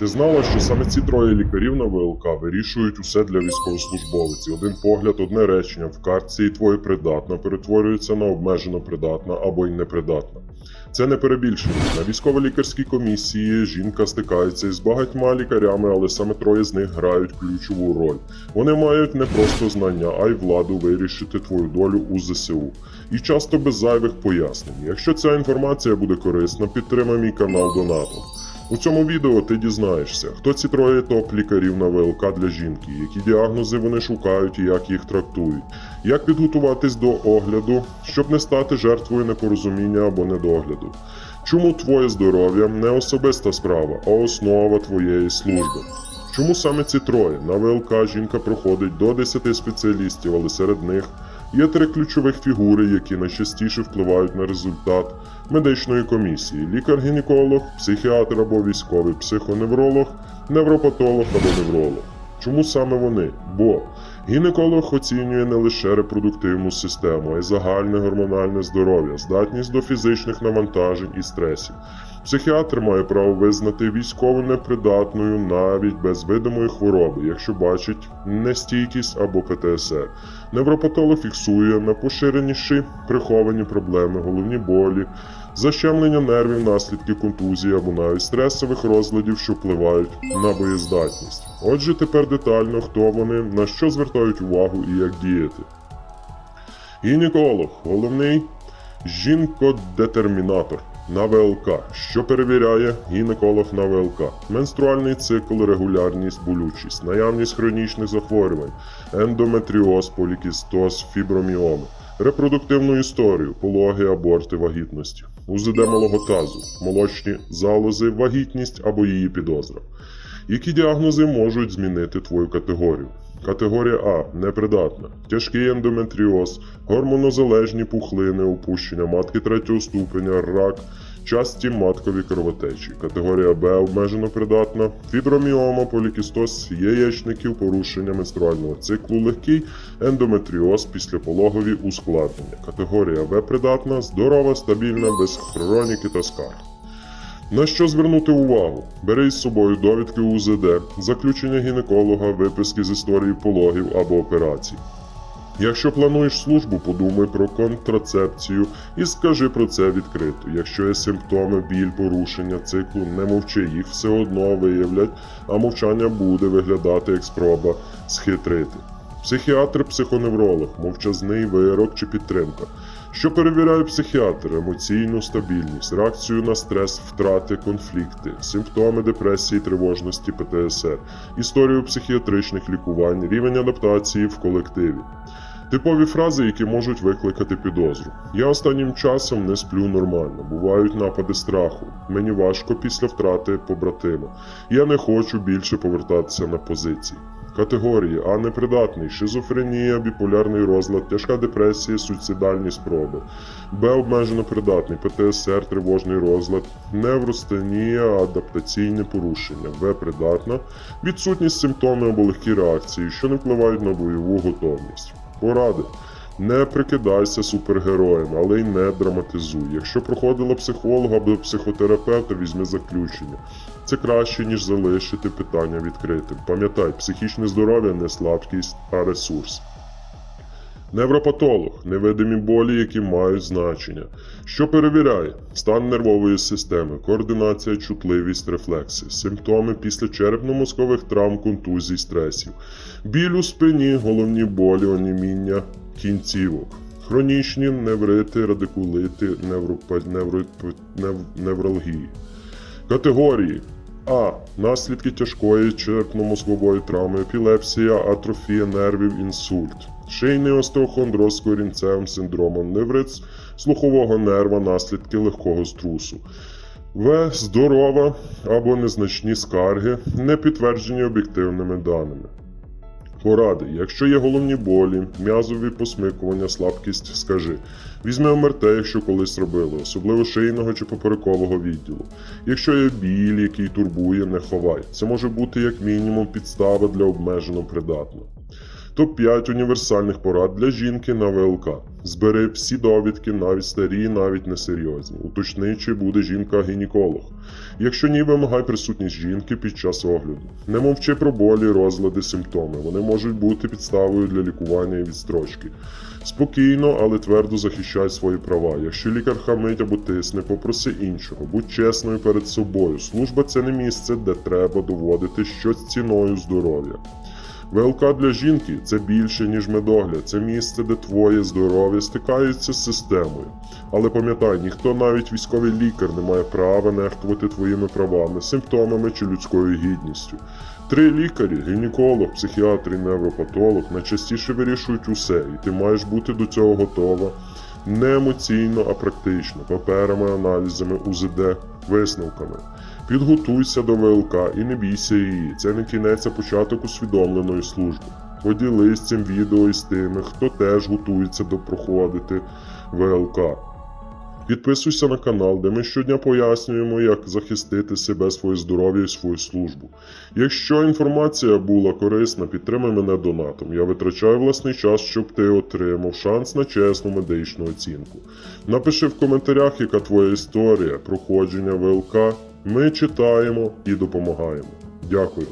Ти знала, що саме ці троє лікарів на ВЛК вирішують усе для військовослужбовиці. Один погляд, одне речення в картці і твоє придатна перетворюється на обмежено придатна або й непридатна. Це не перебільшення. На військово-лікарській комісії жінка стикається із багатьма лікарями, але саме троє з них грають ключову роль. Вони мають не просто знання, а й владу вирішити твою долю у ЗСУ. І часто без зайвих пояснень. Якщо ця інформація буде корисна, підтримай мій канал донатом. У цьому відео ти дізнаєшся, хто ці троє топ-лікарів на ВЛК для жінки, які діагнози вони шукають і як їх трактують, як підготуватись до огляду, щоб не стати жертвою непорозуміння або недогляду. Чому твоє здоров'я не особиста справа, а основа твоєї служби? Чому саме ці троє? На ВЛК жінка проходить до 10 спеціалістів, але серед них є три ключових фігури, які найчастіше впливають на результат медичної комісії: лікар-гінеколог, психіатр або військовий психоневролог, невропатолог або невролог. Чому саме вони? Бо гінеколог оцінює не лише репродуктивну систему, а й загальне гормональне здоров'я, здатність до фізичних навантажень і стресів. Психіатр має право визнати військово непридатною навіть без видимої хвороби, якщо бачить нестійкість або ПТСР. Невропатолог фіксує найпоширеніші приховані проблеми, головні болі, защемлення нервів, наслідки контузії або навіть стресових розладів, що впливають на боєздатність. Отже, тепер детально, хто вони, на що звертають увагу і як діяти. Гінеколог головний жінкодетермінатор на ВЛК. Що перевіряє гінеколог на ВЛК? Менструальний цикл, регулярність, болючість, наявність хронічних захворювань, ендометріоз, полікістоз, фіброміоми, репродуктивну історію, пологи, аборти, вагітності, УЗД малого тазу, молочні залози, вагітність або її підозра. Які діагнози можуть змінити твою категорію? Категорія А непридатна, тяжкий ендометріоз, гормонозалежні пухлини, опущення матки третього ступеня, рак, часті маткові кровотечі. Категорія Б обмежено придатна, фіброміома, полікістоз яєчників, порушення менструального циклу, легкий ендометріоз, післяпологові ускладнення. Категорія В придатна, здорова, стабільна, без хроніки та скарг. На що звернути увагу? Бери із собою довідки УЗД, заключення гінеколога, виписки з історії пологів або операцій. Якщо плануєш службу, подумай про контрацепцію і скажи про це відкрито. Якщо є симптоми, біль, порушення циклу, не мовчи, їх все одно виявлять, а мовчання буде виглядати як спроба схитрити. Психіатр, психоневролог, мовчазний вирок чи підтримка. Що перевіряє психіатр? Емоційну стабільність, реакцію на стрес, втрати, конфлікти, симптоми депресії, тривожності, ПТСР, історію психіатричних лікувань, рівень адаптації в колективі. Типові фрази, які можуть викликати підозру. Я останнім часом не сплю нормально, бувають напади страху. Мені важко після втрати побратима. Я не хочу більше повертатися на позиції. Категорії А непридатний, шизофренія, біполярний розлад, тяжка депресія, суїцидальні спроби. Б обмежено придатний, ПТСР, тривожний розлад, невростенія, адаптаційне порушення. В придатна, відсутність симптомів або легкі реакції, що не впливають на бойову готовність. Поради. Не прикидайся супергероєм, але й не драматизуй. Якщо проходила психолога або психотерапевта, візьми заключення. Це краще, ніж залишити питання відкритим. Пам'ятай, психічне здоров'я не слабкість, а ресурс. Невропатолог невидимі болі, які мають значення. Що перевіряє? Стан нервової системи, координація, чутливість, рефлекси, симптоми після черепно-мозкових травм, контузій, стресів, біль у спині, головні болі, оніміння кінцівок, хронічні неврити, радикулити, невропа... невро... нев... невралгії. Категорії А. Наслідки тяжкої черепно-мозгової травми, епілепсія, атрофія нервів, інсульт, шийний остеохондроз з корінцевим синдромом, невриц слухового нерва, наслідки легкого струсу. В. Здорова або незначні скарги, не підтверджені об'єктивними даними. Поради. Якщо є головні болі, м'язові посмикування, слабкість, скажи. Візьми МРТ, якщо колись робили, особливо шийного чи поперекового відділу. Якщо є біль, який турбує, не ховай. Це може бути як мінімум підстава для обмежено придатного. Топ-5 універсальних порад для жінки на ВЛК. Збери всі довідки, навіть старі, навіть несерйозні. Уточни, чи буде жінка-гінеколог. Якщо ні, вимагай присутність жінки під час огляду. Не мовчи про болі, розлади, симптоми. Вони можуть бути підставою для лікування і відстрочки. Спокійно, але твердо захищай свої права. Якщо лікар хамить або тисне, попроси іншого. Будь чесною перед собою. Служба це не місце, де треба доводити щось ціною здоров'я. ВЛК для жінки це більше, ніж медогляд. Це місце, де твоє здоров'я стикається з системою. Але пам'ятай, ніхто, навіть військовий лікар, не має права нехтувати твоїми правами, симптомами чи людською гідністю. Три лікарі, гінеколог, психіатр і невропатолог найчастіше вирішують усе, і ти маєш бути до цього готова не емоційно, а практично, паперами, аналізами, УЗД, висновками. Підготуйся до ВЛК і не бійся її. Це не кінець, початок усвідомленої служби. Поділись цим відео із тими, хто теж готується до проходити ВЛК. Підписуйся на канал, де ми щодня пояснюємо, як захистити себе, своє здоров'я і свою службу. Якщо інформація була корисна, підтримай мене донатом. Я витрачаю власний час, щоб ти отримав шанс на чесну медичну оцінку. Напиши в коментарях, яка твоя історія проходження ВЛК. Ми читаємо і допомагаємо. Дякую.